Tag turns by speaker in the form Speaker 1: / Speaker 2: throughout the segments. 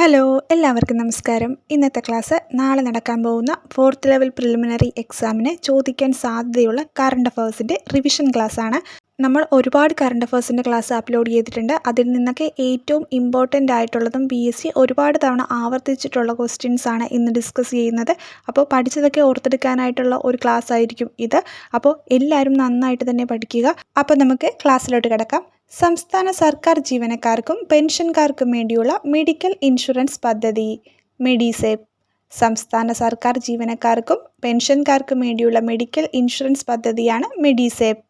Speaker 1: Hello എല്ലാവർക്കും നമസ്കാരം. ഇന്നത്തെ ക്ലാസ് നാളെ നടക്കാൻ പോകുന്ന ഫോർത്ത് ലെവൽ പ്രിലിമിനറി എക്സാമിന് ചോദിക്കാൻ സാധ്യതയുള്ള കറണ്ട് അഫേഴ്സിന്റെ റിവിഷൻ ക്ലാസ്സാണ് നമ്മൾ ഒരുപാട് കറണ്ട് അഫേഴ്സിന്റെ ക്ലാസ് അപ്ലോഡ് ചെയ്തിട്ടുണ്ട്. അതിൽ നിന്നൊക്കെ ഏറ്റവും ഇമ്പോർട്ടന്റ് ആയിട്ടുള്ളതും പി എസ് സി ഒരുപാട് തവണ ആവർത്തിച്ചിട്ടുള്ള ക്വസ്റ്റ്യൻസ് ആണ് ഇന്ന് ഡിസ്കസ് ചെയ്യുന്നത്. അപ്പോൾ പഠിച്ചതൊക്കെ ഓർത്തെടുക്കാനായിട്ടുള്ള ഒരു ക്ലാസ് ആയിരിക്കും ഇത്. അപ്പോൾ എല്ലാവരും നന്നായിട്ട് തന്നെ പഠിക്കുക. അപ്പോൾ നമുക്ക് ക്ലാസ്സിലോട്ട് കിടക്കാം. സംസ്ഥാന സർക്കാർ ജീവനക്കാർക്കും പെൻഷൻകാർക്കും വേണ്ടിയുള്ള മെഡിക്കൽ ഇൻഷുറൻസ് പദ്ധതി മെഡിസേഫ്. സംസ്ഥാന സർക്കാർ ജീവനക്കാർക്കും പെൻഷൻകാർക്കും വേണ്ടിയുള്ള മെഡിക്കൽ ഇൻഷുറൻസ് പദ്ധതിയാണ് മെഡിസേഫ്.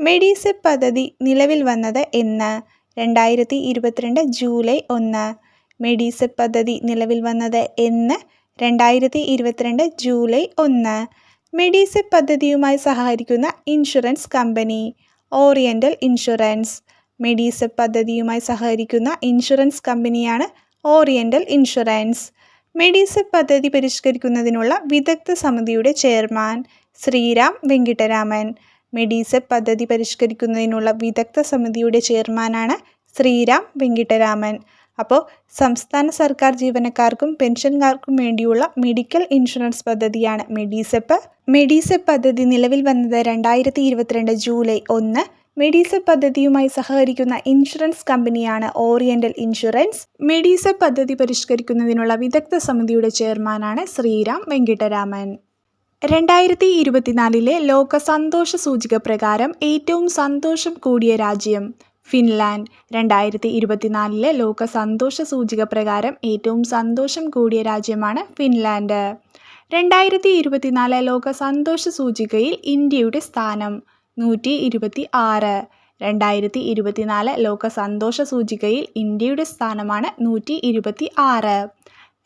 Speaker 1: മെഡിസേഫ് പദ്ധതി നിലവിൽ വന്നത് എന്ന്? രണ്ടായിരത്തി ഇരുപത്തിരണ്ട് ജൂലൈ ഒന്ന്. മെഡിസെപ്പ് പദ്ധതി നിലവിൽ വന്നത് എന്ന്? രണ്ടായിരത്തി ഇരുപത്തിരണ്ട് ജൂലൈ ഒന്ന്. മെഡിസെപ്പ് പദ്ധതിയുമായി സഹകരിക്കുന്ന ഇൻഷുറൻസ് കമ്പനി ഓറിയന്റൽ ഇൻഷുറൻസ്. മെഡിസെപ്പ് പദ്ധതിയുമായി സഹകരിക്കുന്ന ഇൻഷുറൻസ് കമ്പനിയാണ് ഓറിയന്റൽ ഇൻഷുറൻസ് മെഡീസെപ്പ് പദ്ധതി പരിഷ്കരിക്കുന്നതിനുള്ള വിദഗ്ധ സമിതിയുടെ ചെയർമാൻ ശ്രീരാം വെങ്കിട്ടരാമൻ. മെഡീസെപ്പ് പദ്ധതി പരിഷ്കരിക്കുന്നതിനുള്ള വിദഗ്ധ സമിതിയുടെ ചെയർമാനാണ് ശ്രീരാം വെങ്കിട്ടരാമൻ. അപ്പോൾ സംസ്ഥാന സർക്കാർ ജീവനക്കാർക്കും പെൻഷൻകാർക്കും വേണ്ടിയുള്ള മെഡിക്കൽ ഇൻഷുറൻസ് പദ്ധതിയാണ് മെഡിസെപ്പ് മെഡിസെപ്പ് പദ്ധതി നിലവിൽ വന്നത് രണ്ടായിരത്തി ഇരുപത്തിരണ്ട് ജൂലൈ ഒന്ന് മെഡിസെപ്പ് പദ്ധതിയുമായി സഹകരിക്കുന്ന ഇൻഷുറൻസ് കമ്പനിയാണ് ഓറിയന്റൽ ഇൻഷുറൻസ്. മെഡിസെപ്പ് പദ്ധതി പരിഷ്കരിക്കുന്നതിനുള്ള വിദഗ്ധ സമിതിയുടെ ചെയർമാനാണ് ശ്രീരാം വെങ്കിട്ടരാമൻ. രണ്ടായിരത്തി ഇരുപത്തിനാലിലെ ലോക സന്തോഷ സൂചിക പ്രകാരം ഏറ്റവും സന്തോഷം കൂടിയ രാജ്യം ഫിൻലാൻഡ്. രണ്ടായിരത്തി ഇരുപത്തിനാലിലെ ലോക സന്തോഷ സൂചിക പ്രകാരം ഏറ്റവും സന്തോഷം കൂടിയ രാജ്യമാണ് ഫിൻലാൻഡ്. രണ്ടായിരത്തി ഇരുപത്തിനാല് ലോക സന്തോഷ സൂചികയിൽ ഇന്ത്യയുടെ സ്ഥാനം നൂറ്റി ഇരുപത്തി ആറ് രണ്ടായിരത്തി ഇരുപത്തിനാല് ലോക സന്തോഷ സൂചികയിൽ ഇന്ത്യയുടെ സ്ഥാനമാണ് നൂറ്റി ഇരുപത്തി ആറ്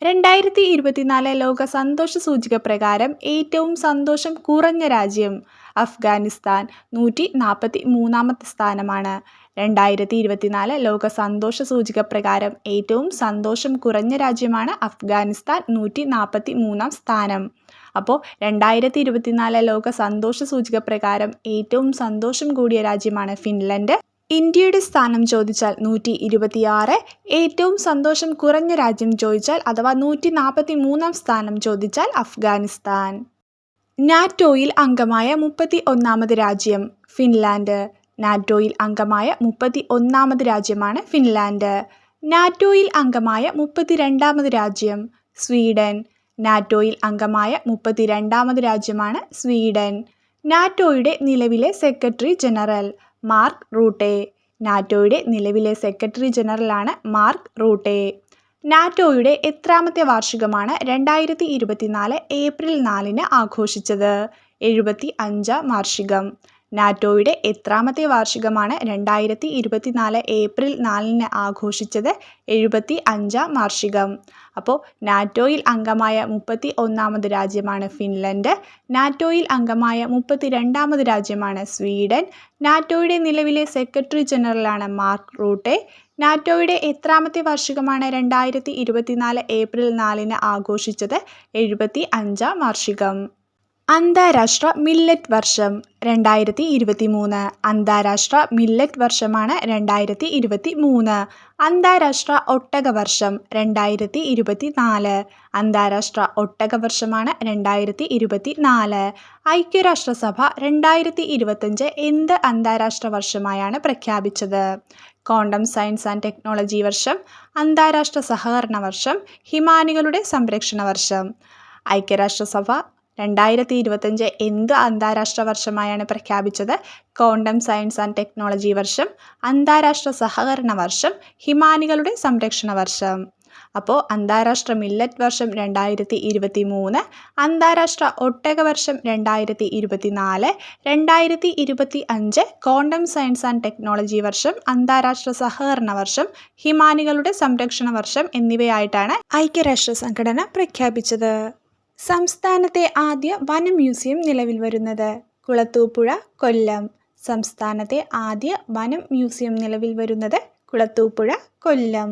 Speaker 1: രണ്ടായിരത്തി ഇരുപത്തിനാല് ലോക സന്തോഷ സൂചിക പ്രകാരം ഏറ്റവും സന്തോഷം കുറഞ്ഞ രാജ്യം അഫ്ഗാനിസ്ഥാൻ നൂറ്റി നാൽപ്പത്തി മൂന്നാമത്തെ സ്ഥാനമാണ്. രണ്ടായിരത്തി ഇരുപത്തിനാല് ലോക സന്തോഷ സൂചിക പ്രകാരം ഏറ്റവും സന്തോഷം കുറഞ്ഞ രാജ്യമാണ് അഫ്ഗാനിസ്ഥാൻ നൂറ്റി നാൽപ്പത്തി മൂന്നാം സ്ഥാനം. അപ്പോൾ രണ്ടായിരത്തി ഇരുപത്തിനാല് ലോക സന്തോഷ സൂചിക പ്രകാരം ഏറ്റവും സന്തോഷം കൂടിയ രാജ്യമാണ് ഫിൻലൻഡ്. ഇന്ത്യയുടെ സ്ഥാനം ചോദിച്ചാൽ നൂറ്റി ഇരുപത്തിയാറ് ഏറ്റവും സന്തോഷം കുറഞ്ഞ രാജ്യം ചോദിച്ചാൽ അഥവാ നൂറ്റി നാൽപ്പത്തി മൂന്നാം സ്ഥാനം ചോദിച്ചാൽ അഫ്ഗാനിസ്ഥാൻ. നാറ്റോയിൽ അംഗമായ മുപ്പത്തി ഒന്നാമത് രാജ്യം ഫിൻലാൻഡ്. നാറ്റോയിൽ അംഗമായ മുപ്പത്തി ഒന്നാമത് രാജ്യമാണ് ഫിൻലാൻഡ്. നാറ്റോയിൽ അംഗമായ മുപ്പത്തിരണ്ടാമത് രാജ്യം സ്വീഡൻ. നാറ്റോയിൽ അംഗമായ മുപ്പത്തിരണ്ടാമത് രാജ്യമാണ് സ്വീഡൻ. നാറ്റോയുടെ നിലവിലെ സെക്രട്ടറി ജനറൽ മാർക്ക് റൂട്ടെ. നാറ്റോയുടെ നിലവിലെ സെക്രട്ടറി ജനറലാണ് മാർക്ക് റൂട്ടെ. നാറ്റോയുടെ എത്രാമത്തെ വാർഷികമാണ് രണ്ടായിരത്തി ഇരുപത്തിനാല് ഏപ്രിൽ നാലിന് ആഘോഷിച്ചത്. എഴുപത്തി അഞ്ചാം വാർഷികം. നാറ്റോയുടെ എത്രാമത്തെ വാർഷികമാണ് രണ്ടായിരത്തി ഇരുപത്തിനാല് ഏപ്രിൽ നാലിന് ആഘോഷിച്ചത് എഴുപത്തി അഞ്ചാം വാർഷികം. അപ്പോൾ നാറ്റോയിൽ അംഗമായ മുപ്പത്തി ഒന്നാമത് രാജ്യമാണ് ഫിൻലൻഡ് നാറ്റോയിൽ അംഗമായ മുപ്പത്തി രണ്ടാമത് രാജ്യമാണ് സ്വീഡൻ നാറ്റോയുടെ നിലവിലെ സെക്രട്ടറി ജനറലാണ് മാർക്ക് റൂട്ടെ. നാറ്റോയുടെ എത്രാമത്തെ വാർഷികമാണ് രണ്ടായിരത്തി ഇരുപത്തിനാല് ഏപ്രിൽ നാലിന് ആഘോഷിച്ചത് എഴുപത്തി അഞ്ചാം വാർഷികം. അന്താരാഷ്ട്ര മില്ലറ്റ് വർഷം രണ്ടായിരത്തി ഇരുപത്തി മൂന്ന് അന്താരാഷ്ട്ര മില്ലറ്റ് വർഷമാണ് രണ്ടായിരത്തി ഇരുപത്തി മൂന്ന് അന്താരാഷ്ട്ര ഒട്ടക വർഷം രണ്ടായിരത്തി ഇരുപത്തി നാല് അന്താരാഷ്ട്ര ഒട്ടക വർഷമാണ് രണ്ടായിരത്തി ഇരുപത്തി നാല് ഐക്യരാഷ്ട്രസഭ രണ്ടായിരത്തി ഇരുപത്തഞ്ച് എന്ത് അന്താരാഷ്ട്ര വർഷമായാണ് പ്രഖ്യാപിച്ചത്? ക്വാണ്ടം സയൻസ് ആൻഡ് ടെക്നോളജി വർഷം അന്താരാഷ്ട്ര സഹകരണ വർഷം ഹിമാനികളുടെ സംരക്ഷണ വർഷം. ഐക്യരാഷ്ട്രസഭ രണ്ടായിരത്തി ഇരുപത്തഞ്ച് എന്ത് അന്താരാഷ്ട്ര വർഷമായാണ് പ്രഖ്യാപിച്ചത്? ക്വാണ്ടം സയൻസ് ആൻഡ് ടെക്നോളജി വർഷം അന്താരാഷ്ട്ര സഹകരണ വർഷം ഹിമാനികളുടെ സംരക്ഷണ വർഷം. അപ്പോൾ അന്താരാഷ്ട്ര മില്ലറ്റ് വർഷം രണ്ടായിരത്തി ഇരുപത്തി മൂന്ന് അന്താരാഷ്ട്ര ഒട്ടക വർഷം രണ്ടായിരത്തി ഇരുപത്തി നാല് രണ്ടായിരത്തി ഇരുപത്തി അഞ്ച് ക്വാണ്ടം സയൻസ് ആൻഡ് ടെക്നോളജി വർഷം അന്താരാഷ്ട്ര സഹകരണ വർഷം ഹിമാനികളുടെ സംരക്ഷണ വർഷം എന്നിവയായിട്ടാണ് ഐക്യരാഷ്ട്ര സംഘടന പ്രഖ്യാപിച്ചത്. സംസ്ഥാനത്തെ ആദ്യ വന മ്യൂസിയം നിലവിൽ വരുന്നത്. കുളത്തൂപ്പുഴ കൊല്ലം. സംസ്ഥാനത്തെ ആദ്യ വനം മ്യൂസിയം നിലവിൽ വരുന്നത് കുളത്തൂപ്പുഴ കൊല്ലം.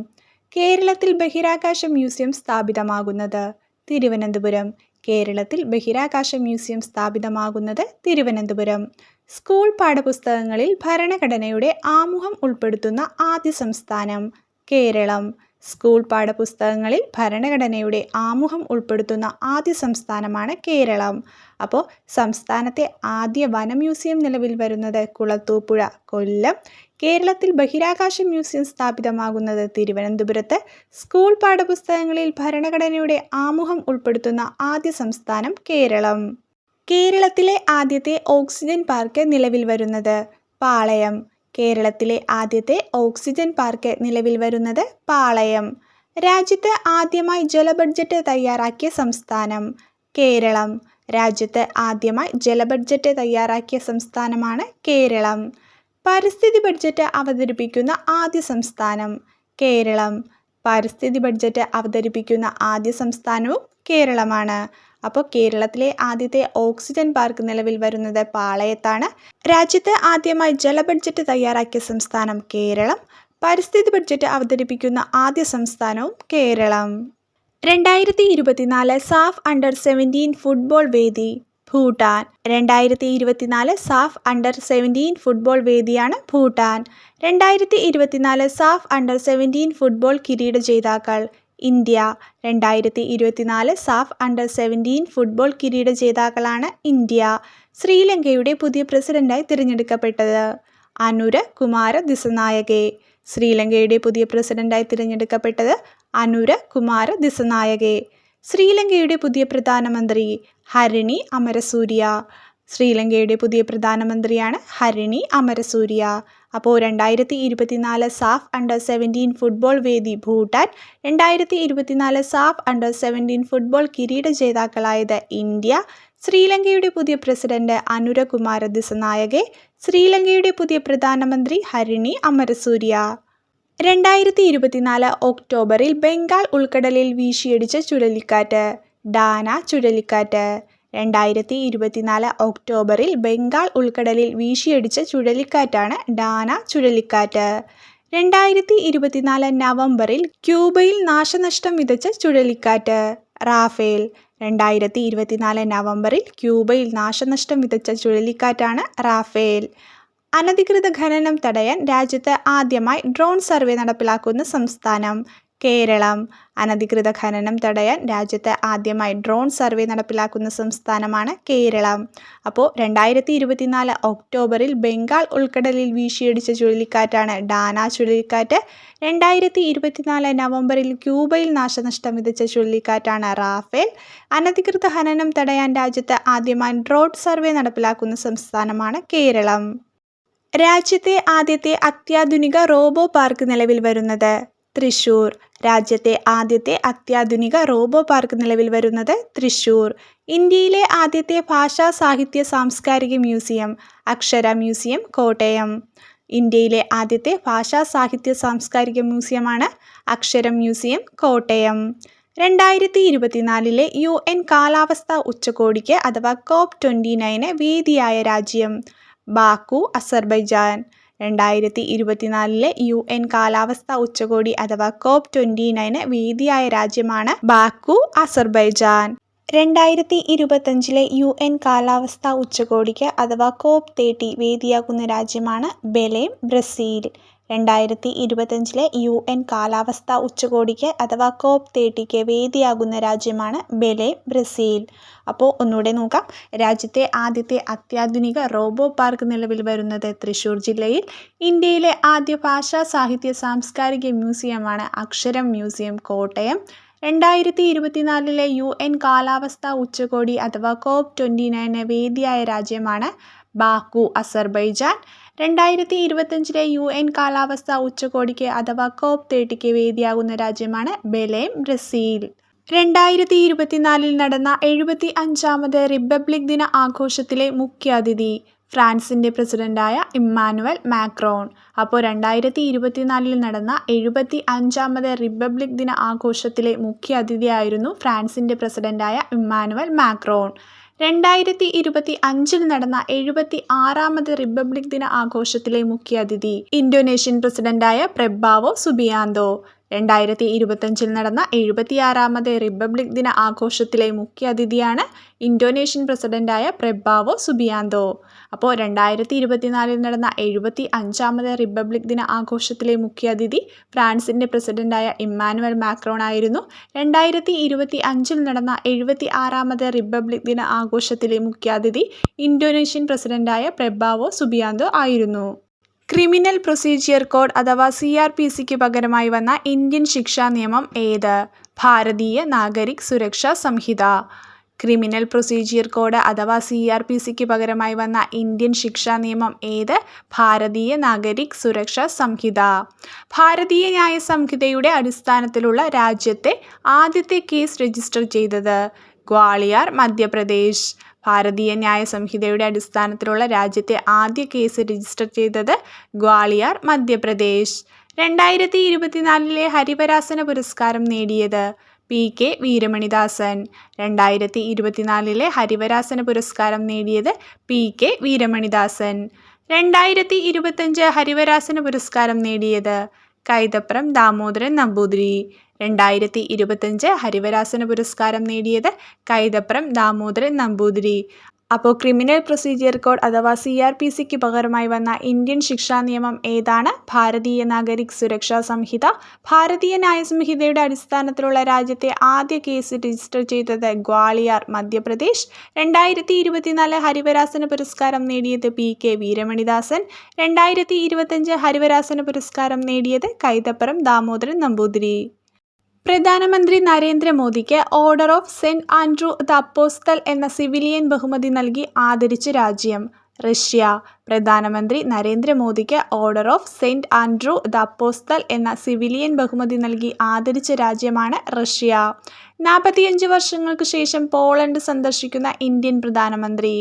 Speaker 1: കേരളത്തിൽ ബഹിരാകാശ മ്യൂസിയം സ്ഥാപിതമാകുന്നത് തിരുവനന്തപുരം. കേരളത്തിൽ ബഹിരാകാശ മ്യൂസിയം സ്ഥാപിതമാകുന്നത് തിരുവനന്തപുരം. സ്കൂൾ പാഠപുസ്തകങ്ങളിൽ ഭരണഘടനയുടെ ആമുഖം ഉൾപ്പെടുത്തുന്ന ആദ്യ സംസ്ഥാനം കേരളം. സ്കൂൾ പാഠപുസ്തകങ്ങളിൽ ഭരണഘടനയുടെ ആമുഖം ഉൾപ്പെടുത്തുന്ന ആദ്യ സംസ്ഥാനമാണ് കേരളം. അപ്പോൾ സംസ്ഥാനത്തെ ആദ്യ വന മ്യൂസിയം നിലവിൽ വരുന്നത് കുളത്തൂപ്പുഴ കൊല്ലം. കേരളത്തിൽ ബഹിരാകാശ മ്യൂസിയം സ്ഥാപിതമാകുന്നത് തിരുവനന്തപുരത്ത്. സ്കൂൾ പാഠപുസ്തകങ്ങളിൽ ഭരണഘടനയുടെ ആമുഖം ഉൾപ്പെടുത്തുന്ന ആദ്യ സംസ്ഥാനം കേരളം. കേരളത്തിലെ ആദ്യത്തെ ഓക്സിജൻ പാർക്ക് നിലവിൽ വരുന്നത് പാളയം. കേരളത്തിലെ ആദ്യത്തെ ഓക്സിജൻ പാർക്ക് നിലവിൽ വരുന്നത് പാളയം. രാജ്യത്ത് ആദ്യമായി ജല ബഡ്ജറ്റ് തയ്യാറാക്കിയ സംസ്ഥാനം കേരളം. രാജ്യത്ത് ആദ്യമായി ജല ബഡ്ജറ്റ് തയ്യാറാക്കിയ സംസ്ഥാനമാണ് കേരളം. പരിസ്ഥിതി ബഡ്ജറ്റ് അവതരിപ്പിക്കുന്ന ആദ്യ സംസ്ഥാനം കേരളം. പരിസ്ഥിതി ബഡ്ജറ്റ് അവതരിപ്പിക്കുന്ന ആദ്യ സംസ്ഥാനവും കേരളമാണ്. അപ്പോൾ കേരളത്തിലെ ആദ്യത്തെ ഓക്സിജൻ പാർക്ക് നിലവിൽ വരുന്നത് പാളയത്താണ്. രാജ്യത്ത് ആദ്യമായി ജല ബഡ്ജറ്റ് തയ്യാറാക്കിയ സംസ്ഥാനം കേരളം. പരിസ്ഥിതി ബഡ്ജറ്റ് അവതരിപ്പിക്കുന്ന ആദ്യ സംസ്ഥാനവും കേരളം. രണ്ടായിരത്തി ഇരുപത്തിനാല് സാഫ് അണ്ടർ സെവന്റീൻ ഫുട്ബോൾ വേദി ഭൂട്ടാൻ. രണ്ടായിരത്തി ഇരുപത്തിനാല് സാഫ് അണ്ടർ സെവന്റീൻ ഫുട്ബോൾ വേദിയാണ് ഭൂട്ടാൻ. രണ്ടായിരത്തി ഇരുപത്തിനാല് സാഫ് അണ്ടർ സെവന്റീൻ ഫുട്ബോൾ കിരീട ജേതാക്കൾ ഇന്ത്യ. രണ്ടായിരത്തി ഇരുപത്തിനാല് സാഫ് അണ്ടർ സെവന്റീൻ ഫുട്ബോൾ കിരീട ജേതാക്കളാണ് ഇന്ത്യ. ശ്രീലങ്കയുടെ പുതിയ പ്രസിഡന്റായി തിരഞ്ഞെടുക്കപ്പെട്ടത് അനുര കുമാര ദിസനായകെ. ശ്രീലങ്കയുടെ പുതിയ പ്രസിഡന്റായി തിരഞ്ഞെടുക്കപ്പെട്ടത് അനുര കുമാര ദിസനായകെ. ശ്രീലങ്കയുടെ പുതിയ പ്രധാനമന്ത്രി ഹരിണി അമരസൂര്യ. ശ്രീലങ്കയുടെ പുതിയ പ്രധാനമന്ത്രിയാണ് ഹരിണി അമരസൂര്യ. അപ്പോൾ രണ്ടായിരത്തി ഇരുപത്തിനാല് സാഫ് അണ്ടർ സെവന്റീൻ ഫുട്ബോൾ വേദി ഭൂട്ടാൻ രണ്ടായിരത്തി ഇരുപത്തിനാല് സാഫ് അണ്ടർ സെവന്റീൻ ഫുട്ബോൾ കിരീട ജേതാക്കളായത് ഇന്ത്യ ശ്രീലങ്കയുടെ പുതിയ പ്രസിഡന്റ് അനുരകുമാര ദിസനായകെ ശ്രീലങ്കയുടെ പുതിയ പ്രധാനമന്ത്രി ഹരിണി അമരസൂര്യ. രണ്ടായിരത്തി ഇരുപത്തിനാല് ഒക്ടോബറിൽ ബംഗാൾ ഉൾക്കടലിൽ വീശിയടിച്ച ചുഴലിക്കാറ്റ് ഡാന ചുഴലിക്കാറ്റ്. രണ്ടായിരത്തി ഇരുപത്തിനാല് ഒക്ടോബറിൽ ബംഗാൾ ഉൾക്കടലിൽ വീശിയടിച്ച ചുഴലിക്കാറ്റാണ് ഡാന ചുഴലിക്കാറ്റ്. രണ്ടായിരത്തി ഇരുപത്തിനാല് നവംബറിൽ ക്യൂബയിൽ നാശനഷ്ടം വിതച്ച ചുഴലിക്കാറ്റ്. റാഫേൽ രണ്ടായിരത്തി ഇരുപത്തിനാല് നവംബറിൽ ക്യൂബയിൽ നാശനഷ്ടം വിതച്ച ചുഴലിക്കാറ്റാണ് റാഫേൽ. അനധികൃത ഖനനം തടയാൻ രാജ്യത്ത് ആദ്യമായി ഡ്രോൺ സർവേ നടപ്പിലാക്കുന്ന സംസ്ഥാനം. കേരളം. അനധികൃത ഖനനം തടയാൻ രാജ്യത്ത് ആദ്യമായി ഡ്രോൺ സർവേ നടപ്പിലാക്കുന്ന സംസ്ഥാനമാണ് കേരളം. അപ്പോൾ രണ്ടായിരത്തി ഇരുപത്തിനാല് ഒക്ടോബറിൽ ബംഗാൾ ഉൾക്കടലിൽ വീശിയടിച്ച ചുഴലിക്കാറ്റാണ് ഡാന ചുഴലിക്കാറ്റ്. രണ്ടായിരത്തി ഇരുപത്തിനാല് നവംബറിൽ ക്യൂബയിൽ നാശനഷ്ടം വിതച്ച ചുഴലിക്കാറ്റാണ് റാഫേൽ. അനധികൃത ഖനനം തടയാൻ രാജ്യത്ത് ആദ്യമായി ഡ്രോൺ സർവേ നടപ്പിലാക്കുന്ന സംസ്ഥാനമാണ് കേരളം. രാജ്യത്തെ ആദ്യത്തെ അത്യാധുനിക റോബോ പാർക്ക് നിലവിൽ വരുന്നത്. തൃശൂർ. രാജ്യത്തെ ആദ്യത്തെ അത്യാധുനിക റോബോ പാർക്ക് നിലവിൽ വരുന്നത് തൃശൂർ. ഇന്ത്യയിലെ ആദ്യത്തെ ഭാഷാ സാഹിത്യ സാംസ്കാരിക മ്യൂസിയം അക്ഷര മ്യൂസിയം കോട്ടയം. ഇന്ത്യയിലെ ആദ്യത്തെ ഭാഷാ സാഹിത്യ സാംസ്കാരിക മ്യൂസിയമാണ് അക്ഷര മ്യൂസിയം കോട്ടയം. രണ്ടായിരത്തി ഇരുപത്തിനാലിലെ യു എൻ കാലാവസ്ഥാ ഉച്ചകോടിക്ക് അഥവാ കോപ്പ് ട്വന്റി നയന് വേദിയായ രാജ്യം ബാക്കു അസർബൈജാൻ. രണ്ടായിരത്തി ഇരുപത്തിനാലിലെ യു എൻ കാലാവസ്ഥാ ഉച്ചകോടി അഥവാ കോപ് ട്വന്റി നയന് വേദിയായ രാജ്യമാണ് ബാക്കു അസർബൈജാൻ. രണ്ടായിരത്തി ഇരുപത്തഞ്ചിലെ യു എൻ കാലാവസ്ഥാ ഉച്ചകോടിക്ക് അഥവാ കോപ് തേട്ടി വേദിയാകുന്ന രാജ്യമാണ് ബെലേം ബ്രസീൽ. രണ്ടായിരത്തി ഇരുപത്തഞ്ചിലെ യു എൻ കാലാവസ്ഥാ ഉച്ചകോടിക്ക് അഥവാ കോപ്പ് തേർട്ടിക്ക് വേദിയാകുന്ന രാജ്യമാണ് ബെലെ ബ്രസീൽ. അപ്പോൾ ഒന്നുകൂടെ നോക്കാം. രാജ്യത്തെ ആദ്യത്തെ അത്യാധുനിക റോബോ പാർക്ക് നിലവിൽ വരുന്നത് തൃശ്ശൂർ ജില്ലയിൽ. ഇന്ത്യയിലെ ആദ്യ ഭാഷാ സാഹിത്യ സാംസ്കാരിക മ്യൂസിയമാണ് അക്ഷരം മ്യൂസിയം കോട്ടയം. രണ്ടായിരത്തി ഇരുപത്തിനാലിലെ യു എൻ കാലാവസ്ഥാ ഉച്ചകോടി അഥവാ കോപ്പ് ട്വന്റി നയന് വേദിയായ രാജ്യമാണ് ബാക്കു അസർബൈജാൻ. രണ്ടായിരത്തി ഇരുപത്തഞ്ചിലെ യു എൻ കാലാവസ്ഥാ ഉച്ചകോടിക്ക് അഥവാ കോപ്പ് തേർട്ടിക്ക് വേദിയാകുന്ന രാജ്യമാണ് ബെലേം ബ്രസീൽ. രണ്ടായിരത്തി ഇരുപത്തിനാലിൽ നടന്ന എഴുപത്തി അഞ്ചാമത് റിപ്പബ്ലിക് ദിന ആഘോഷത്തിലെ മുഖ്യാതിഥി ഫ്രാൻസിന്റെ പ്രസിഡന്റായ ഇമ്മാനുവൽ മാക്രോൺ. അപ്പോൾ രണ്ടായിരത്തി ഇരുപത്തിനാലിൽ നടന്ന എഴുപത്തി അഞ്ചാമത് റിപ്പബ്ലിക് ദിന ആഘോഷത്തിലെ മുഖ്യ അതിഥിയായിരുന്നു ഫ്രാൻസിന്റെ പ്രസിഡന്റായ ഇമ്മാനുവൽ മാക്രോൺ. രണ്ടായിരത്തി ഇരുപത്തി അഞ്ചിൽ നടന്ന എഴുപത്തി ആറാമത് റിപ്പബ്ലിക് ദിന ആഘോഷത്തിലെ മുഖ്യാതിഥി ഇന്തോനേഷ്യൻ പ്രസിഡന്റായ പ്രബാവോ സുബിയാന്തോ. രണ്ടായിരത്തി ഇരുപത്തഞ്ചിൽ നടന്ന എഴുപത്തിയാറാമത് റിപ്പബ്ലിക് ദിന ആഘോഷത്തിലെ മുഖ്യാതിഥിയാണ് ഇന്തോനേഷ്യൻ പ്രസിഡന്റായ പ്രബാവോ സുബിയാന്തോ. അപ്പോൾ രണ്ടായിരത്തി ഇരുപത്തിനാലിൽ നടന്ന എഴുപത്തി അഞ്ചാമത് റിപ്പബ്ലിക് ദിന ആഘോഷത്തിലെ മുഖ്യാതിഥി ഫ്രാൻസിന്റെ പ്രസിഡന്റായ ഇമ്മാനുവൽ മാക്രോൺ ആയിരുന്നു. രണ്ടായിരത്തി ഇരുപത്തി അഞ്ചിൽ നടന്ന എഴുപത്തി ആറാമത് റിപ്പബ്ലിക് ദിന ആഘോഷത്തിലെ മുഖ്യാതിഥി ഇന്തോനേഷ്യൻ പ്രസിഡന്റായ പ്രബാവോ സുബിയാന്തോ ആയിരുന്നു. ക്രിമിനൽ പ്രൊസീജിയർ കോഡ് അഥവാ സി ആർ പി സിക്ക് പകരമായി വന്ന ഇന്ത്യൻ ശിക്ഷാ നിയമം ഏത്? Bharatiya Nagarik Suraksha Sanhita. Criminal procedure code അഥവാ സി ആർ പി സിക്ക് പകരമായി വന്ന ഇന്ത്യൻ ശിക്ഷാ നിയമം ഏത്? ഭാരതീയ നാഗരിക് സുരക്ഷാ സംഹിത. ഭാരതീയ ന്യായ സംഹിതയുടെ അടിസ്ഥാനത്തിലുള്ള രാജ്യത്തെ ആദ്യത്തെ കേസ് രജിസ്റ്റർ ചെയ്തത് ഗ്വാളിയാർ മധ്യപ്രദേശ്. ഭാരതീയ ന്യായ സംഹിതയുടെ അടിസ്ഥാനത്തിലുള്ള രാജ്യത്തെ ആദ്യ കേസ് രജിസ്റ്റർ ചെയ്തത് ഗ്വാളിയാർ മധ്യപ്രദേശ്. രണ്ടായിരത്തി ഇരുപത്തിനാലിലെ ഹരിവരാസന പുരസ്കാരം നേടിയത് പി കെ വീരമണിദാസൻ. രണ്ടായിരത്തി ഇരുപത്തിനാലിലെ ഹരിവരാസന പുരസ്കാരം നേടിയത് പി കെ വീരമണിദാസൻ. രണ്ടായിരത്തി ഇരുപത്തഞ്ച് ഹരിവരാസന പുരസ്കാരം നേടിയത് കൈതപ്രം ദാമോദരൻ നമ്പൂതിരി. രണ്ടായിരത്തി ഇരുപത്തഞ്ച് ഹരിവരാസന പുരസ്കാരം നേടിയത് കൈതപ്രം ദാമോദരൻ നമ്പൂതിരി. അപ്പോൾ ക്രിമിനൽ പ്രൊസീജിയർ കോഡ് അഥവാ സി ആർ പി സിക്ക് പകരമായി വന്ന ഇന്ത്യൻ ശിക്ഷാ നിയമം ഏതാണ്? ഭാരതീയ നാഗരിക് സുരക്ഷാ സംഹിത. ഭാരതീയ ന്യായ സംഹിതയുടെ അടിസ്ഥാനത്തിലുള്ള രാജ്യത്തെ ആദ്യ കേസ് രജിസ്റ്റർ ചെയ്തത് ഗ്വാളിയാർ മധ്യപ്രദേശ്. രണ്ടായിരത്തി ഇരുപത്തിനാല് ഹരിവരാസന പുരസ്കാരം നേടിയത് പി കെ വീരമണിദാസൻ. രണ്ടായിരത്തി ഇരുപത്തഞ്ച് ഹരിവരാസന പുരസ്കാരം നേടിയത് കൈതപ്പുറം ദാമോദരൻ നമ്പൂതിരി. പ്രധാനമന്ത്രി നരേന്ദ്രമോദിക്ക് order of Saint Andrew the apostle എന്ന സിവിലിയൻ ബഹുമതി നൽകി ആദരിച്ച രാജ്യം. റഷ്യ. പ്രധാനമന്ത്രി നരേന്ദ്രമോദിക്ക് order of Saint Andrew the apostle എന്ന സിവിലിയൻ ബഹുമതി നൽകി ആദരിച്ച രാജ്യമാണ് റഷ്യ. നാൽപ്പത്തിയഞ്ച് വർഷങ്ങൾക്ക് ശേഷം പോളണ്ട് സന്ദർശിക്കുന്ന ഇന്ത്യൻ പ്രധാനമന്ത്രി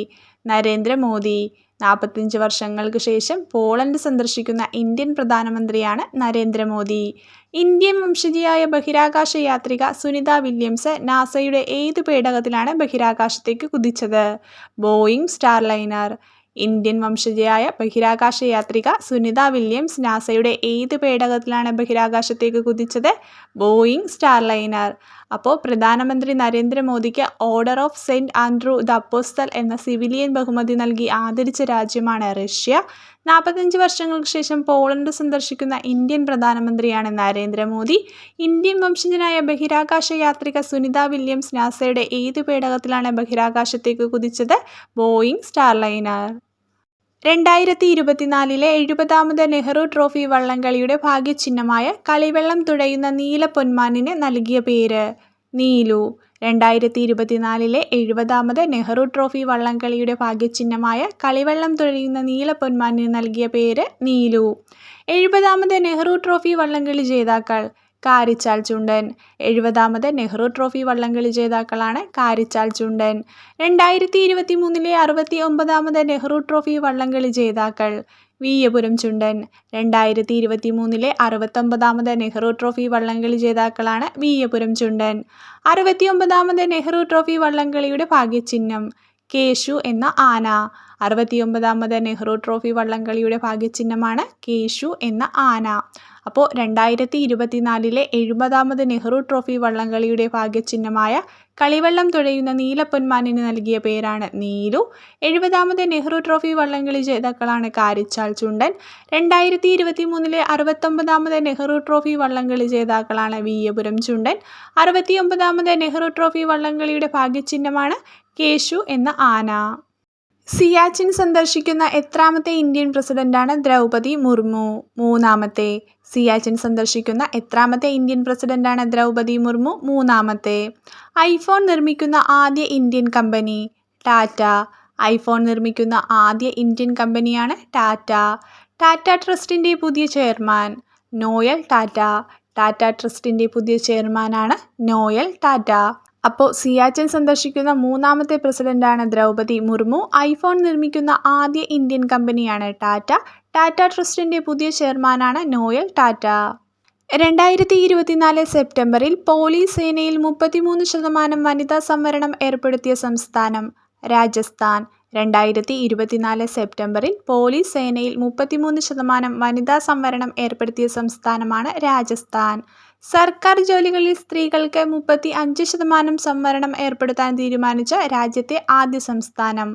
Speaker 1: നരേന്ദ്രമോദി. നാൽപ്പത്തിയഞ്ച് വർഷങ്ങൾക്ക് ശേഷം പോളണ്ട് സന്ദർശിക്കുന്ന ഇന്ത്യൻ പ്രധാനമന്ത്രിയാണ് നരേന്ദ്രമോദി. ഇന്ത്യൻ വംശജിയായ ബഹിരാകാശ യാത്രിക സുനിത വില്യംസ് നാസയുടെ ഏത് പേടകത്തിലാണ് ബഹിരാകാശത്തേക്ക് കുതിച്ചത്? Boeing Starliner. ഇന്ത്യൻ വംശജയായ ബഹിരാകാശ യാത്രിക സുനിത വില്യംസ് നാസയുടെ ഏത് പേടകത്തിലാണ് ബഹിരാകാശത്തേക്ക് കുതിച്ചത്? Boeing Starliner. അപ്പോൾ പ്രധാനമന്ത്രി നരേന്ദ്രമോദിക്ക് order of Saint Andrew the apostle എന്ന സിവിലിയൻ ബഹുമതി നൽകി ആദരിച്ച രാജ്യമാണ് റഷ്യ. നാൽപ്പത്തഞ്ച് വർഷങ്ങൾക്ക് ശേഷം പോളണ്ട് സന്ദർശിക്കുന്ന ഇന്ത്യൻ പ്രധാനമന്ത്രിയാണ് നരേന്ദ്രമോദി. ഇന്ത്യൻ വംശജനായ ബഹിരാകാശ യാത്രിക സുനിത വില്യംസ് നാസയുടെ ഏത് പേടകത്തിലാണ് ബഹിരാകാശത്തേക്ക് കുതിച്ചത്? Boeing Starliner. രണ്ടായിരത്തി ഇരുപത്തിനാലിലെ എഴുപതാമത് നെഹ്റു ട്രോഫി വള്ളംകളിയുടെ ഭാഗ്യചിഹ്നമായ കളിവെള്ളം തുഴയുന്ന നീല പൊന്മാനിന് നൽകിയ പേര്. നീലു. രണ്ടായിരത്തി ഇരുപത്തിനാലിലെ എഴുപതാമത് നെഹ്റു ട്രോഫി വള്ളംകളിയുടെ ഭാഗ്യചിഹ്നമായ കളിവെള്ളം തുഴയുന്ന നീല പൊന്മാനിന് നൽകിയ പേര് നീലു. എഴുപതാമത് നെഹ്റു ട്രോഫി വള്ളംകളി ജേതാക്കൾ. കാരിച്ചാൽ ചുണ്ടൻ. എഴുപതാമത് നെഹ്റു ട്രോഫി വള്ളംകളി ജേതാക്കളാണ് കാരിച്ചാൽ ചുണ്ടൻ. രണ്ടായിരത്തി ഇരുപത്തി മൂന്നിലെ അറുപത്തി ഒമ്പതാമത് നെഹ്റു ട്രോഫി വള്ളംകളി ജേതാക്കൾ വീയപുരം ചുണ്ടൻ. രണ്ടായിരത്തി ഇരുപത്തി മൂന്നിലെ അറുപത്തൊമ്പതാമത് നെഹ്റു ട്രോഫി വള്ളംകളി ജേതാക്കളാണ് വീയപുരം ചുണ്ടൻ. അറുപത്തിയൊമ്പതാമത് നെഹ്റു ട്രോഫി വള്ളംകളിയുടെ ഭാഗ്യചിഹ്നം കേശു എന്ന ആന. അറുപത്തിയൊമ്പതാമത് നെഹ്റു ട്രോഫി വള്ളംകളിയുടെ ഭാഗ്യചിഹ്നമാണ് കേശു എന്ന ആന. അപ്പോൾ രണ്ടായിരത്തി ഇരുപത്തിനാലിലെ എഴുപതാമത് നെഹ്റു ട്രോഫി വള്ളംകളിയുടെ ഭാഗ്യചിഹ്നമായ കളിവെള്ളം തുഴയുന്ന നീലപ്പൊന്മാനിന് നൽകിയ പേരാണ് നീലു. എഴുപതാമത് നെഹ്റു ട്രോഫി വള്ളംകളി ജേതാക്കളാണ് കാരിച്ചാൽ ചുണ്ടൻ. രണ്ടായിരത്തി ഇരുപത്തി മൂന്നിലെ അറുപത്തൊമ്പതാമത് നെഹ്റു ട്രോഫി വള്ളംകളി ജേതാക്കളാണ് വീയപുരം ചുണ്ടൻ. അറുപത്തിയൊമ്പതാമത് നെഹ്റു ട്രോഫി വള്ളംകളിയുടെ ഭാഗ്യചിഹ്നമാണ് കേശു എന്ന ആന. സിയാച്ചിൻ സന്ദർശിക്കുന്ന എത്രാമത്തെ ഇന്ത്യൻ പ്രസിഡന്റാണ് ദ്രൗപതി മുർമു. മൂന്നാമത്തെ. സിയാച്ചിൻ സന്ദർശിക്കുന്ന എത്രാമത്തെ ഇന്ത്യൻ പ്രസിഡന്റാണ് ദ്രൗപതി മുർമു. മൂന്നാമത്തെ. ഐഫോൺ നിർമ്മിക്കുന്ന ആദ്യ ഇന്ത്യൻ കമ്പനി ടാറ്റ. ഐഫോൺ നിർമ്മിക്കുന്ന ആദ്യ ഇന്ത്യൻ കമ്പനിയാണ് ടാറ്റ. ടാറ്റ ട്രസ്റ്റിന്റെ പുതിയ ചെയർമാൻ നോയൽ ടാറ്റ. ടാറ്റ ട്രസ്റ്റിന്റെ പുതിയ ചെയർമാനാണ് നോയൽ ടാറ്റ. അപ്പോൾ സിയാച്ചിൻ സന്ദർശിക്കുന്ന മൂന്നാമത്തെ പ്രസിഡന്റാണ് ദ്രൗപതി മുർമു. ഐഫോൺ നിർമ്മിക്കുന്ന ആദ്യ ഇന്ത്യൻ കമ്പനിയാണ് ടാറ്റ. ടാറ്റ ട്രസ്റ്റിന്റെ പുതിയ ചെയർമാനാണ് നോയൽ ടാറ്റ. രണ്ടായിരത്തി ഇരുപത്തിനാല് സെപ്റ്റംബറിൽ പോലീസ് സേനയിൽ മുപ്പത്തിമൂന്ന് ശതമാനം വനിതാ സംവരണം ഏർപ്പെടുത്തിയ സംസ്ഥാനം രാജസ്ഥാൻ. രണ്ടായിരത്തി ഇരുപത്തിനാല് സെപ്റ്റംബറിൽ പോലീസ് സേനയിൽ മുപ്പത്തിമൂന്ന് ശതമാനം വനിതാ സംവരണം ഏർപ്പെടുത്തിയ സംസ്ഥാനമാണ് രാജസ്ഥാൻ. സർക്കാർ ജോലികളിൽ സ്ത്രീകൾക്ക് മുപ്പത്തി അഞ്ച് ശതമാനം സംവരണം ഏർപ്പെടുത്താൻ തീരുമാനിച്ച രാജ്യത്തെ ആദ്യ സംസ്ഥാനം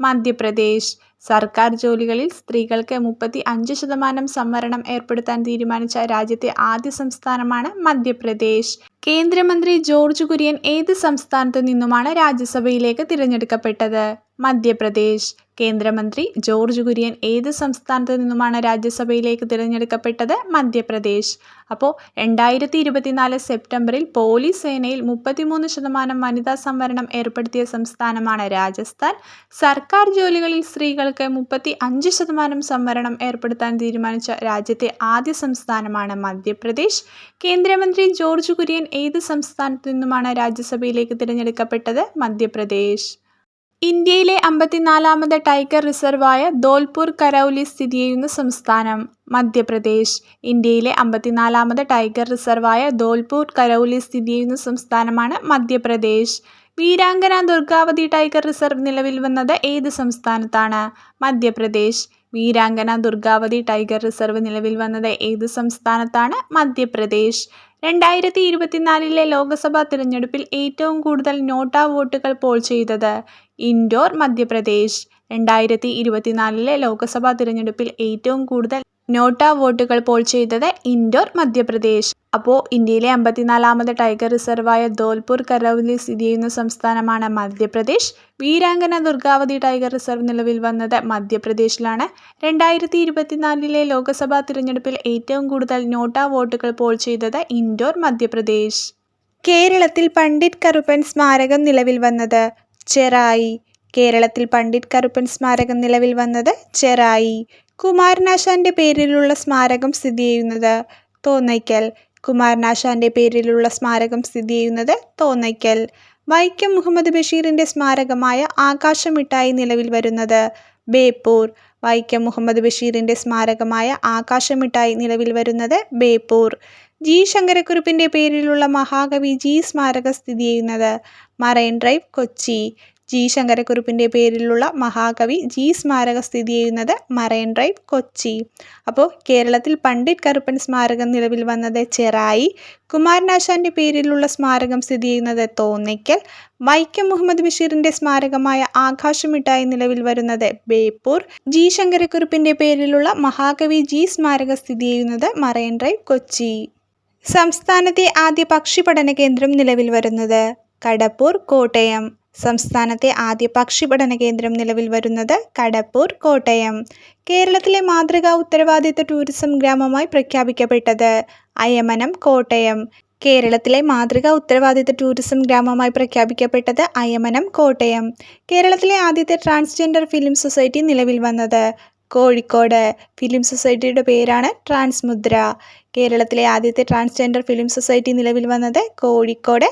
Speaker 1: മധ്യപ്രദേശ്. സർക്കാർ ജോലികളിൽ സ്ത്രീകൾക്ക് മുപ്പത്തി അഞ്ച് ശതമാനം സംവരണം ഏർപ്പെടുത്താൻ തീരുമാനിച്ച രാജ്യത്തെ ആദ്യ സംസ്ഥാനമാണ് മധ്യപ്രദേശ്. കേന്ദ്രമന്ത്രി ജോർജ് കുര്യൻ ഏത് സംസ്ഥാനത്തു നിന്നുമാണ് രാജ്യസഭയിലേക്ക് തിരഞ്ഞെടുക്കപ്പെട്ടത്? മധ്യപ്രദേശ്. കേന്ദ്രമന്ത്രി ജോർജ് കുര്യൻ ഏത് സംസ്ഥാനത്ത് നിന്നുമാണ് രാജ്യസഭയിലേക്ക് തിരഞ്ഞെടുക്കപ്പെട്ടത്? മധ്യപ്രദേശ്. അപ്പോൾ രണ്ടായിരത്തി ഇരുപത്തിനാല് സെപ്റ്റംബറിൽ പോലീസ് സേനയിൽ മുപ്പത്തിമൂന്ന് ശതമാനം വനിതാ സംവരണം ഏർപ്പെടുത്തിയ സംസ്ഥാനമാണ് രാജസ്ഥാൻ. സർക്കാർ ജോലികളിൽ സ്ത്രീകൾക്ക് മുപ്പത്തി അഞ്ച് ശതമാനം സംവരണം ഏർപ്പെടുത്താൻ തീരുമാനിച്ച രാജ്യത്തെ ആദ്യ സംസ്ഥാനമാണ് മധ്യപ്രദേശ്. കേന്ദ്രമന്ത്രി ജോർജ് കുര്യൻ ഏത് സംസ്ഥാനത്തു നിന്നുമാണ് രാജ്യസഭയിലേക്ക് തിരഞ്ഞെടുക്കപ്പെട്ടത്? മധ്യപ്രദേശ്. ഇന്ത്യയിലെ അമ്പത്തിനാലാമത് ടൈഗർ റിസർവായ ധോൽപുർ കരൗലി സ്ഥിതി ചെയ്യുന്ന സംസ്ഥാനം? മധ്യപ്രദേശ്. ഇന്ത്യയിലെ അമ്പത്തിനാലാമത് ടൈഗർ റിസർവായ ധോൽപുർ കരൗലി സ്ഥിതി ചെയ്യുന്ന സംസ്ഥാനമാണ് മധ്യപ്രദേശ്. വീരാംഗന ദുർഗാവതി ടൈഗർ റിസർവ് നിലവിൽ വന്നത് ഏത് സംസ്ഥാനത്താണ്? മധ്യപ്രദേശ്. വീരാംഗന ദുർഗാവതി ടൈഗർ റിസർവ് നിലവിൽ വന്നത് ഏത് സംസ്ഥാനത്താണ്? മധ്യപ്രദേശ്. രണ്ടായിരത്തി ഇരുപത്തിനാലിലെ ലോക്സഭാ തിരഞ്ഞെടുപ്പിൽ ഏറ്റവും കൂടുതൽ നോട്ടാ വോട്ടുകൾ പോൾ ചെയ്തത്? ഇൻഡോർ, മധ്യപ്രദേശ്. രണ്ടായിരത്തി ഇരുപത്തിനാലിലെ ലോക്സഭാ തിരഞ്ഞെടുപ്പിൽ ഏറ്റവും കൂടുതൽ നോട്ടാ വോട്ടുകൾ പോൾ ചെയ്തത്? ഇൻഡോർ, മധ്യപ്രദേശ്. അപ്പോൾ ഇന്ത്യയിലെ അമ്പത്തിനാലാമത് ടൈഗർ റിസർവായ ധോൽപുർ കരൗലി സ്ഥിതിചെയ്യുന്ന സംസ്ഥാനമാണ് മധ്യപ്രദേശ്. വീരാംഗന ദുർഗാവതി ടൈഗർ റിസർവ് നിലവിൽ വന്നത് മധ്യപ്രദേശിലാണ്. രണ്ടായിരത്തി ഇരുപത്തിനാലിലെ ലോക്സഭാ തിരഞ്ഞെടുപ്പിൽ ഏറ്റവും കൂടുതൽ നോട്ട വോട്ടുകൾ പോൾ ചെയ്തത്? ഇൻഡോർ, മധ്യപ്രദേശ്. കേരളത്തിൽ പണ്ഡിറ്റ് കറുപ്പൻ സ്മാരകം നിലവിൽ വന്നത്? ചെറായി. കേരളത്തിൽ പണ്ഡിറ്റ് കറുപ്പൻ സ്മാരകം നിലവിൽ വന്നത്? ചെറായി. കുമാരനാശാന്റെ പേരിലുള്ള സ്മാരകം സ്ഥിതി ചെയ്യുന്നത് തോന്നയ്ക്കൽ. കുമാരനാശാന്റെ പേരിലുള്ള സ്മാരകം സ്ഥിതി ചെയ്യുന്നത് തോന്നയ്ക്കൽ. വൈക്കം മുഹമ്മദ് ബഷീറിന്റെ സ്മാരകമായ ആകാശമിട്ടായി നിലവിൽ വരുന്നത്? ബേപ്പൂർ. വൈക്കം മുഹമ്മദ് ബഷീറിന്റെ സ്മാരകമായ ആകാശമിട്ടായി നിലവിൽ വരുന്നത്? ബേപ്പൂർ. ജി. ശങ്കരക്കുറുപ്പിന്റെ പേരിലുള്ള മഹാകവി ജി സ്മാരകം സ്ഥിതി ചെയ്യുന്നത് മറൈൻ ഡ്രൈവ്, കൊച്ചി. ജി. ശങ്കരക്കുറുപ്പിന്റെ പേരിലുള്ള മഹാകവി ജി സ്മാരകം സ്ഥിതിചെയ്യുന്നത്? Marine Drive, Kochi. അപ്പോൾ കേരളത്തിൽ പണ്ഡിറ്റ് കറുപ്പൻ സ്മാരകം നിലവിൽ വന്നത്? ചെറായി. കുമാരനാശാന്റെ പേരിലുള്ള സ്മാരകം സ്ഥിതി ചെയ്യുന്നത് തോന്നിക്കൽ വൈക്കം മുഹമ്മദ് ബഷീറിന്റെ സ്മാരകമായ ആകാശമിട്ടായി നിലവിൽ വരുന്നത്? ബേപ്പൂർ. ജി. ശങ്കരക്കുറുപ്പിന്റെ പേരിലുള്ള മഹാകവി ജി സ്മാരകം സ്ഥിതി ചെയ്യുന്നത് മറൈൻ ഡ്രൈവ്, കൊച്ചി. സംസ്ഥാനത്തെ ആദ്യ പക്ഷി പഠന കേന്ദ്രം നിലവിൽ വരുന്നത്? കടപ്പൂർ, കോട്ടയം. സംസ്ഥാനത്തെ ആദ്യ പക്ഷി പഠന കേന്ദ്രം നിലവിൽ വരുന്നത്? കടപ്പൂർ, കോട്ടയം. കേരളത്തിലെ മാതൃകാ ഉത്തരവാദിത്ത ടൂറിസം ഗ്രാമമായി പ്രഖ്യാപിക്കപ്പെട്ടത്? അയമനം, കോട്ടയം. കേരളത്തിലെ മാതൃകാ ഉത്തരവാദിത്ത ടൂറിസം ഗ്രാമമായി പ്രഖ്യാപിക്കപ്പെട്ടത്? അയമനം, കോട്ടയം. കേരളത്തിലെ ആദ്യത്തെ ട്രാൻസ്ജെൻഡർ ഫിലിം സൊസൈറ്റി നിലവിൽ വന്നത്? കോഴിക്കോട്. ഫിലിം സൊസൈറ്റിയുടെ പേരാണ് ട്രാൻസ്മുദ്ര. കേരളത്തിലെ ആദ്യത്തെ ട്രാൻസ്ജെൻഡർ ഫിലിം സൊസൈറ്റി നിലവിൽ വന്നത്? കോഴിക്കോട്.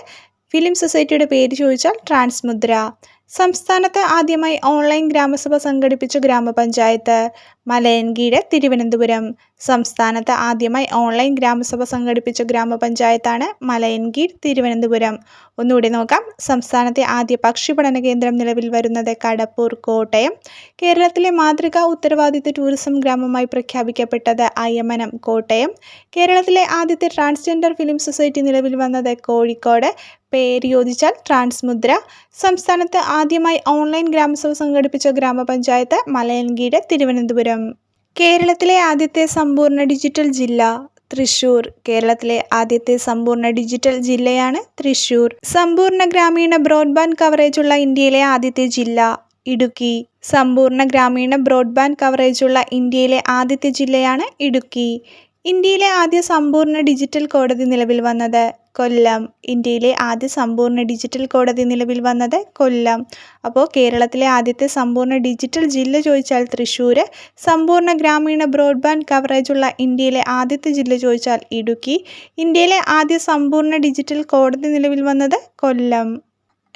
Speaker 1: ഫിലിം സൊസൈറ്റിയുടെ പേര് ചോദിച്ചാൽ ട്രാൻസ്മുദ്ര. സംസ്ഥാനത്ത് ആദ്യമായി ഓൺലൈൻ ഗ്രാമസഭ സംഘടിപ്പിച്ച ഗ്രാമപഞ്ചായത്ത്? മലയൻകീഴ്, തിരുവനന്തപുരം. സംസ്ഥാനത്ത് ആദ്യമായി ഓൺലൈൻ ഗ്രാമസഭ സംഘടിപ്പിച്ച ഗ്രാമപഞ്ചായത്താണ് മലയൻകീഴ്, തിരുവനന്തപുരം. ഒന്നുകൂടി നോക്കാം. സംസ്ഥാനത്തെ ആദ്യ പക്ഷി പക്ഷിപഠന കേന്ദ്രം നിലവിൽ വരുന്നത്? കടപ്പൂർ, കോട്ടയം. കേരളത്തിലെ മാതൃകാ ഉത്തരവാദിത്ത ടൂറിസം ഗ്രാമമായി പ്രഖ്യാപിക്കപ്പെട്ടത്? അയമനം, കോട്ടയം. കേരളത്തിലെ ആദ്യത്തെ ട്രാൻസ്ജെൻഡർ ഫിലിം സൊസൈറ്റി നിലവിൽ വന്നത്? കോഴിക്കോട്. പേര് യോജിച്ചാൽ ട്രാൻസ്മുദ്ര. സംസ്ഥാനത്ത് ആദ്യമായി ഓൺലൈൻ ഗ്രാമസഭ സംഘടിപ്പിച്ച ഗ്രാമപഞ്ചായത്ത്? മലയൻകീഴ്, തിരുവനന്തപുരം. കേരളത്തിലെ ആദ്യത്തെ സമ്പൂർണ ഡിജിറ്റൽ ജില്ല? തൃശൂർ കേരളത്തിലെ ആദ്യത്തെ സമ്പൂർണ ഡിജിറ്റൽ ജില്ലയാണ് തൃശൂർ സമ്പൂർണ ഗ്രാമീണ ബ്രോഡ്ബാൻഡ് കവറേജ് ഉള്ള ഇന്ത്യയിലെ ആദ്യത്തെ ജില്ല? ഇടുക്കി. സമ്പൂർണ ഗ്രാമീണ ബ്രോഡ്ബാൻഡ് കവറേജ് ഉള്ള ഇന്ത്യയിലെ ആദ്യത്തെ ജില്ലയാണ് ഇടുക്കി. ഇന്ത്യയിലെ ആദ്യ സമ്പൂർണ ഡിജിറ്റൽ കോടതി നിലവിൽ വന്നത്? കൊല്ലം. ഇന്ത്യയിലെ ആദ്യ സമ്പൂർണ ഡിജിറ്റൽ കോടതി നിലവിൽ വന്നത്? കൊല്ലം. അപ്പോൾ കേരളത്തിലെ ആദ്യത്തെ സമ്പൂർണ ഡിജിറ്റൽ ജില്ല ചോദിച്ചാൽ തൃശ്ശൂർ. സമ്പൂർണ ഗ്രാമീണ ബ്രോഡ്ബാൻഡ് കവറേജ് ഉള്ള ഇന്ത്യയിലെ ആദ്യത്തെ ജില്ല ചോദിച്ചാൽ ഇടുക്കി. ഇന്ത്യയിലെ ആദ്യ സമ്പൂർണ ഡിജിറ്റൽ കോടതി നിലവിൽ വന്നത്? കൊല്ലം.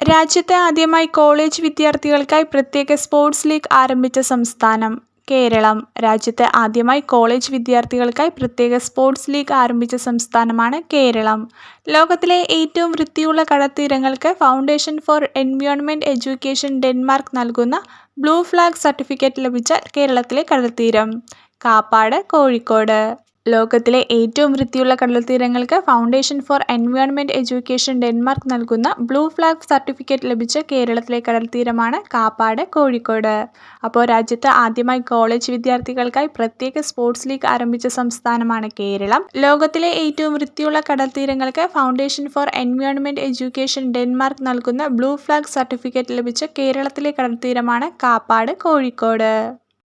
Speaker 1: രാജ്യത്തെ ആദ്യമായി കോളേജ് വിദ്യാർത്ഥികൾക്കായി പ്രത്യേക സ്പോർട്സ് ലീഗ് ആരംഭിച്ച സംസ്ഥാനം? കേരളം. രാജ്യത്ത് ആദ്യമായി കോളേജ് വിദ്യാർത്ഥികൾക്കായി പ്രത്യേക സ്പോർട്സ് ലീഗ് ആരംഭിച്ച സംസ്ഥാനമാണ് കേരളം. ലോകത്തിലെ ഏറ്റവും വൃത്തിയുള്ള കടത്തീരങ്ങൾക്ക് Foundation for Environment Education Denmark നൽകുന്ന ബ്ലൂ ഫ്ലാഗ് സർട്ടിഫിക്കറ്റ് ലഭിച്ച കേരളത്തിലെ കടൽത്തീരം? കാപ്പാട്, കോഴിക്കോട്.
Speaker 2: ലോകത്തിലെ ഏറ്റവും വൃത്തിയുള്ള കടൽത്തീരങ്ങൾക്ക് Foundation for Environment Education Denmark നൽകുന്ന ബ്ലൂ ഫ്ലാഗ് സർട്ടിഫിക്കറ്റ് ലഭിച്ച കേരളത്തിലെ കടൽത്തീരമാണ് കാപ്പാട് കോഴിക്കോട്. അപ്പോൾ രാജ്യത്ത് ആദ്യമായി കോളേജ് വിദ്യാർത്ഥികൾക്കായി പ്രത്യേക സ്പോർട്സ് ലീഗ് ആരംഭിച്ച സംസ്ഥാനമാണ് കേരളം. ലോകത്തിലെ ഏറ്റവും വൃത്തിയുള്ള കടൽത്തീരങ്ങൾക്ക് Foundation for Environment Education Denmark നൽകുന്ന ബ്ലൂ ഫ്ലാഗ് സർട്ടിഫിക്കറ്റ് ലഭിച്ച കേരളത്തിലെ കടൽത്തീരമാണ് കാപ്പാട് കോഴിക്കോട്.